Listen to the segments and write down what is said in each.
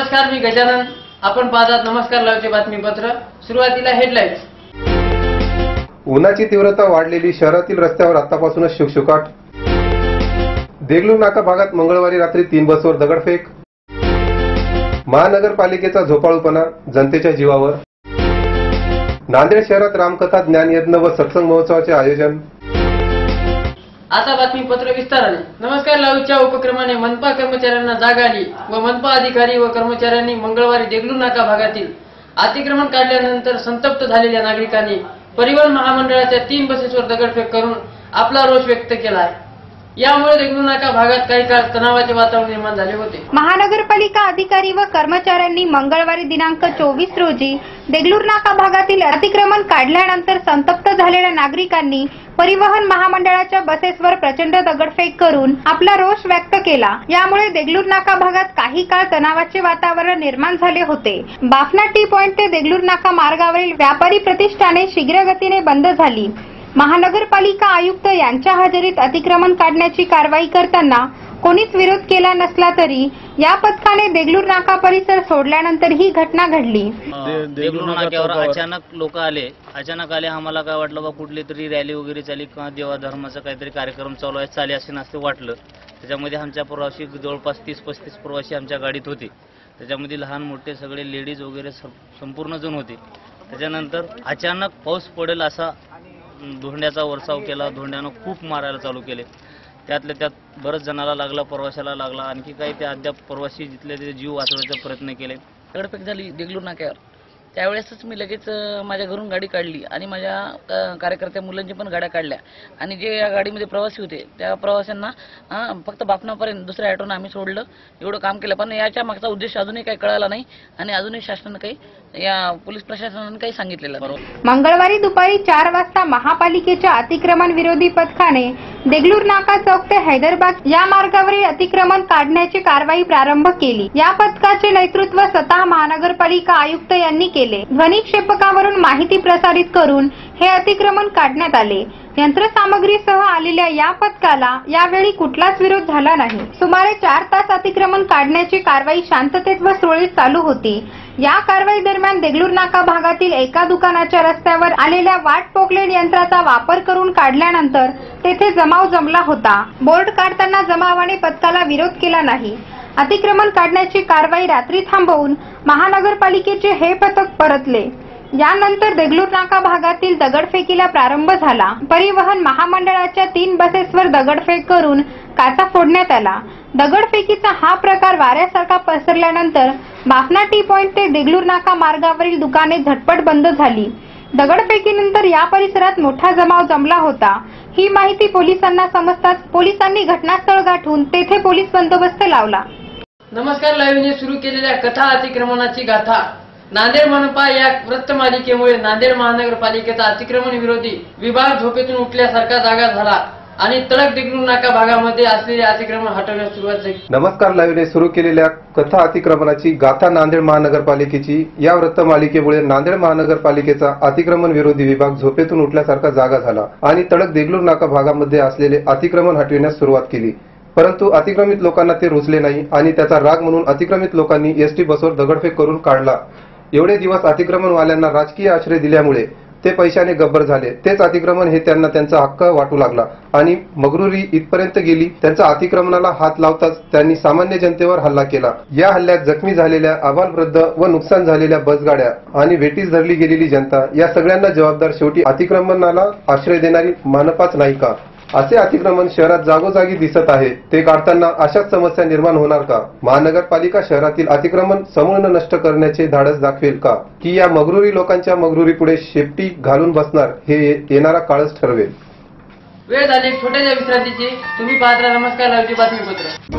नमस्कार मी गजानन. आपण पाहतात नमस्कार लावचे बातमीपत्र. सुरुवातीला हेडलाईन्स उन्हाची तीव्रता वाढलेली शहरातील रस्त्यावर आतापासूनच शुकशुकाट. देगलू नाका भागात मंगळवारी रात्री तीन बसवर दगडफेक. महानगरपालिकेचा झोपाळूपणा जनतेच्या जीवावर. नांदेड शहरात रामकथा ज्ञानयज्ञ व सत्संग महोत्सवाचे आयोजन. आता बातमीपत्र विस्ताराने. नमस्कार लावूच्या उपक्रमाने मनपा कर्मचाऱ्यांना जाग आली व मनपा अधिकारी व कर्मचाऱ्यांनी मंगळवारी देगलूर नाका भागातील अतिक्रमण काढल्यानंतर संतप्त झालेल्या नागरिकांनी परिवहन महामंडळाच्या तीन बसेसवर दगडफेक करून आपला रोष व्यक्त केला आहे. यामुळे देगलू नाका भागात काही काळ तणावाचे वातावरण निर्माण झाले होते. महानगरपालिका अधिकारी व कर्मचाऱ्यांनी मंगळवारी दिनांक चोवीस रोजी देगलूर नाका भागातील अतिक्रमण काढल्यानंतर संतप्त झालेल्या नागरिकांनी परिवहन महामंडळाच्या बसेसवर प्रचंड दगडफेक करून आपला रोष व्यक्त केला. यामुळे देगलूर नाका भागात काही काळ तणावाचे वातावरण निर्माण झाले होते. बाफना टी पॉइंट ते देगलूर नाका मार्गावरील व्यापारी प्रतिष्ठाने शीघ्रगतीने बंद झाली. महानगरपालिका आयुक्त यांच्या हजेरीत अतिक्रमण काढण्याची कारवाई करताना कोणीच विरोध केला नसला तरी या पथकाने देगलूर नाका परिसर सोडल्यानंतर ही घटना घडली. देगलूर नाक्यावर अचानक लोक आले. अचानक आले आम्हाला काय वाटलं बा कुठली तरी रॅली वगैरे चाली किंवा देवा धर्माचा काहीतरी कार्यक्रम चालू आहे चाले असे नसते वाटलं. त्याच्यामध्ये आमच्या प्रवासी जवळपास तीस पस्तीस प्रवासी आमच्या गाडीत होते. त्याच्यामध्ये लहान मोठे सगळे लेडीज वगैरे संपूर्ण जण होते. त्याच्यानंतर अचानक पाऊस पडेल असा धोंड्याचा वरसाव केला धोंड्यानं खूप मारायला चालू केले. त्यातल्या त्यात बरंच जणाला लागला प्रवाशाला लागला. आणखी काही ते अद्याप प्रवासी जिथले ते जीव वाचवण्याचा प्रयत्न केले. दगडफेक झाली देगलूर नाक्यावर. त्यावेळेसच मी लगेच माझ्या घरून गाडी काढली आणि माझ्या कार्यकर्त्या मुलांची पण गाड्या काढल्या. आणि जे या गाडीमध्ये प्रवासी होते त्या प्रवाशांना फक्त बापनापर्यंत दुसऱ्या ॲटोनं आम्ही सोडलं. एवढं काम केलं. पण याच्या मागचा उद्देश अजूनही काही कळाला नाही आणि अजूनही शासनानं काही या पोलीस प्रशासनानं काही सांगितलेलं बरोबर मंगळवारी दुपारी चार वाजता महापालिकेच्या अतिक्रमण विरोधी पथकाने देगलूर नाका चौक ते हैदराबाद या मार्गावरील अतिक्रमण काढण्याची कारवाई प्रारंभ केली. या पथकाचे नेतृत्व स्वतः महानगरपालिका आयुक्त यांनी केले. ध्वनिक्षेपकावरून माहिती प्रसारित करून हे अतिक्रमण काढण्यात आले. यंत्रसामग्रीसह आलेल्या या पथकाला यावेळी कुठलाच विरोध झाला नाही. सुमारे चार तास अतिक्रमण काढण्याची कारवाई शांततेत व सुरळीत चालू होती. या कारवाई दरम्यान देगलूर नाका भागातील एका दुकानाच्या रस्त्यावर आलेल्या वाट पोकलेट यंत्राचा वापर करून काढल्यानंतर तेथे जमाव जमला होता. बोर्ड काढताना जमावाने पथकाला विरोध केला नाही. अतिक्रमण काढण्याची कारवाई रात्री थांबवून महानगरपालिकेचे हे पथक परतले. यानंतर देगलूर नाका भागातील दगडफेकीला प्रारंभ झाला. परिवहन महामंडळाच्या तीन बसेसवर दगडफेक करून काचा फोडण्यात आला. दगडफेकीचा हा प्रकार वाऱ्यासारखा पसरल्यानंतर बाफना टी पॉइंट ते देगलूर नाका मार्गावरील दुकाने झटपट बंद झाली. दगडफेकीनंतर या परिसरात मोठा जमाव जमला होता. ही माहिती पोलिसांना समजताच पोलिसांनी घटनास्थळ गाठून तेथे पोलीस बंदोबस्त लावला. नमस्कार लाईव्हने सुरू केलेल्या कथा अतिक्रमणाची गाथा. नांदेड मनपा या वृत्तमालिकेमुळे नांदेड महानगरपालिकेचा अतिक्रमण विरोधी विभाग झोपेतून उठल्यासारखा जागा झाला आणि तडक दिग्रू नाका भागामध्ये असलेले अतिक्रमण हटवण्यास सुरुवात झाली. नमस्कार लाईव्हने सुरू केलेल्या कथा अतिक्रमणाची गाथा नांदेड महानगरपालिकेची. या वृत्तमालिकेमुळे नांदेड महानगरपालिकेचा अतिक्रमण विरोधी विभाग झोपेतून उठल्यासारखा जागा झाला आणि तडक देगलूर नाका भागामध्ये असलेले अतिक्रमण हटविण्यास सुरुवात केली. परंतु अतिक्रमित लोकांना ते रुचले नाही आणि त्याचा राग म्हणून अतिक्रमित लोकांनी एसटी बसवर दगडफेक करून काढला. एवढे दिवस अतिक्रमणवाल्यांना राजकीय आश्रय दिल्यामुळे ते पैशाने गब्बर झाले. तेच अतिक्रमण हे त्यांना त्यांचा हक्क वाटू लागला. आणि मगरुरी इथपर्यंत गेली. त्यांचा अतिक्रमणाला हात लावताच त्यांनी सामान्य जनतेवर हल्ला केला. या हल्ल्यात जखमी झालेल्या अबालवृद्ध व नुकसान झालेल्या बसगाड्या आणि वेटीस धरली गेलेली जनता या सगळ्यांना जबाबदार शेवटी अतिक्रमणाला आश्रय देणारी मानपाच नाही का? असे अतिक्रमण शहरात जागोजागी दिसत आहे. ते काढताना अशाच समस्या निर्माण होणार का? महानगरपालिका शहरातील अतिक्रमण समूळ नष्ट करण्याचे धाडस दाखवेल का? की या मगरुरी लोकांच्या मगरुरी पुढे शेपटी घालून बसणार हे येणारा काळच ठरवेल. वेळ झाली छोट्याच्या विश्रांतीची तुम्ही पाहत नमस्कार बातमीपत्र.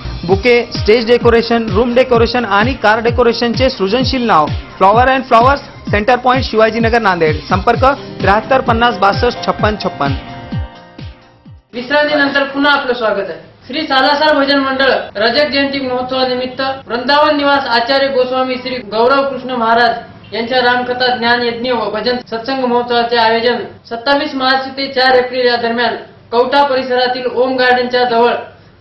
bouquet stage decoration room decoration आणि कार डेकोरेशनचे सृजनशील नाव. Flower and flowers centre point Shivajinagar Nanded. संपर्क त्र्याहत्तर पन्नास बासष्ट छप्पन छप्पन. विश्रांतीनंतर पुन्हा आपलं स्वागत आहे. श्री सालासार भजन मंडळ रजत जयंती महोत्सवानिमित्त वृंदावन निवास आचार्य गोस्वामी श्री गौरव कृष्ण महाराज यांच्या रामकथा ज्ञान यज्ञ व भजन सत्संग महोत्सवाचे आयोजन सत्तावीस मार्च ते चार एप्रिल या दरम्यान कवठा परिसरातील ओम गार्डनच्या जवळ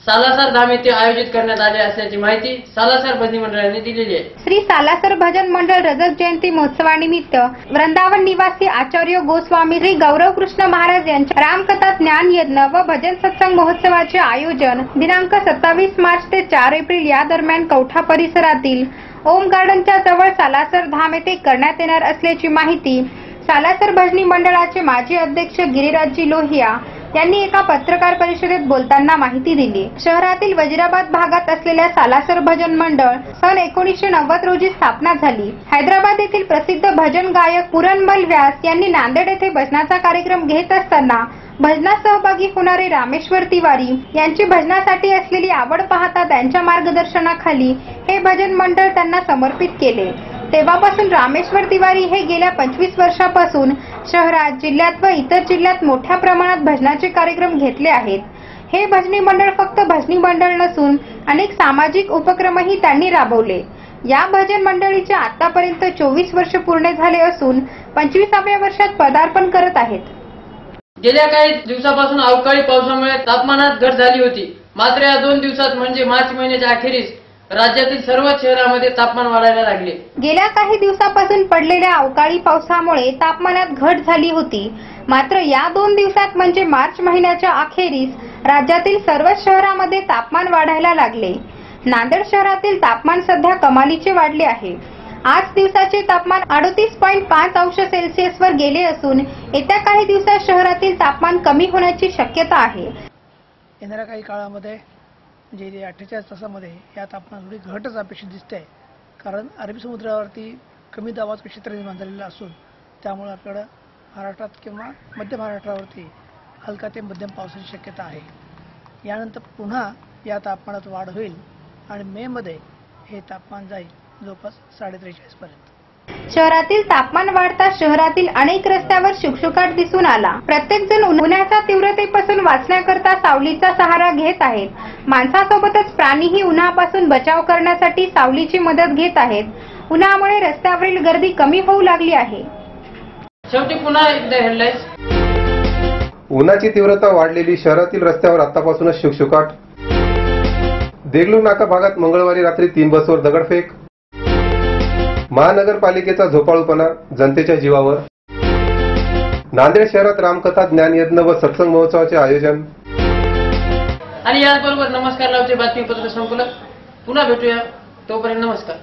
सालासर धाम येथे आयोजित करण्यात आले असल्याची माहिती सालासर भजनी मंडळाने दिलेली आहे. श्री सालासर भजन मंडळ रजत जयंती महोत्सवानिमित्त वृंदावन निवासी आचार्य गोस्वामी श्री गौरव कृष्ण महाराज यांच्या रामकथा ज्ञान यज्ञ व भजन सत्संग महोत्सवाचे आयोजन दिनांक सत्तावीस मार्च ते चार एप्रिल या दरम्यान कौठा परिसरातील ओम गार्डनच्या जवळ सालासर धाम येथे करण्यात येणार असल्याची माहिती सालासर भजनी मंडळाचे माजी अध्यक्ष गिरिराजजी लोहिया यांनी एका पत्रकार परिषदेत बोलताना माहिती दिली. शहरातील वजिराबाद भागात असलेल्या सालासर भजन मंडळ सन एकोणीसशे नव्वद रोजी स्थापना झाली. हैदराबाद येथील प्रसिद्ध भजन गायक पुरणमल व्यास यांनी नांदेड येथे भजनाचा कार्यक्रम घेत असताना भजनात सहभागी होणारे रामेश्वर तिवारी यांची भजनासाठी असलेली आवड पाहता त्यांच्या मार्गदर्शनाखाली हे भजन मंडळ त्यांना समर्पित केले. तेव्हापासून रामेश्वर तिवारी हे गेल्या पंचवीस वर्षापासून शहरात जिल्ह्यात व इतर जिल्ह्यात मोठ्या प्रमाणात भजनाचे कार्यक्रम घेतले आहेत. हे भजनी मंडळ फक्त भजनी मंडळ नसून अनेक सामाजिक उपक्रमही त्यांनी राबवले. या भजन मंडळीचे आतापर्यंत चोवीस वर्ष पूर्ण झाले असून पंचवीसाव्या वर्षात पदार्पण करत आहेत. गेल्या काही दिवसापासून अवकाळी पावसामुळे तापमानात घट झाली होती. मात्र या दोन दिवसात म्हणजे मार्च महिन्याच्या अखेरीस राज्यातील सर्वच शहरामध्ये तापमान वाढायला लागले. गेल्या काही दिवसापासून पडलेल्या अवकाळी पावसामुळे तापमानात घट झाली होती. मात्र या दोन दिवसात म्हणजे मार्च महिन्याच्या अखेरीस राज्यातील सर्वच शहरामध्ये तापमान वाढायला लागले. नांदेड शहरातील तापमान सध्या कमालीचे वाढले आहे. आज दिवसाचे तापमान अडतीस पॉईंट पाच अंश सेल्सिअसवर गेले असून येत्या काही दिवसात शहरातील तापमान कमी होण्याची शक्यता आहे. येणाऱ्या काही काळामध्ये म्हणजे जे अठ्ठेचाळीस तासामध्ये या तापमानात थोडी घटच अपेक्षित दिसते आहे कारण अरबी समुद्रावरती कमी दाबाचं क्षेत्र निर्माण झालेलं असून त्यामुळे आपल्याकडं महाराष्ट्रात किंवा मध्य महाराष्ट्रावरती हलका ते मध्यम पावसाची शक्यता आहे. यानंतर पुन्हा या तापमानात वाढ होईल आणि मेमध्ये हे तापमान जाईल जवळपास साडे त्रेचाळीसपर्यंत शहरातील तापमान वाढता शहरातील अनेक रस्त्यावर शुकशुकाट दिसून आला. प्रत्येक जण उन्हाच्या तीव्रतेपासून वाचण्याकरता सावलीचा सहारा घेत आहेत. माणसासोबतच प्राणीही उन्हापासून बचाव करण्यासाठी सावलीची मदत घेत आहेत. उन्हामुळे रस्त्यावरील गर्दी कमी होऊ लागली आहे. शेवटी पुन्हा एकदा हेडलाईन्स उन्हाची तीव्रता वाढलेली शहरातील रस्त्यावर आतापासूनच शुकशुकाट. देगलूर नाका भागात मंगळवारी रात्री तीन बसवर दगडफेक. महानगरपालिकेचा झोपाळूपणा जनतेच्या जीवावर. नांदेड शहरात रामकथा ज्ञान यज्ञ व सत्संग महोत्सवाचे आयोजन. आणि याचबरोबर नमस्कार लावचे बातमीपत्र संपलं पुन्हा भेटूया. तोपर्यंत नमस्कार.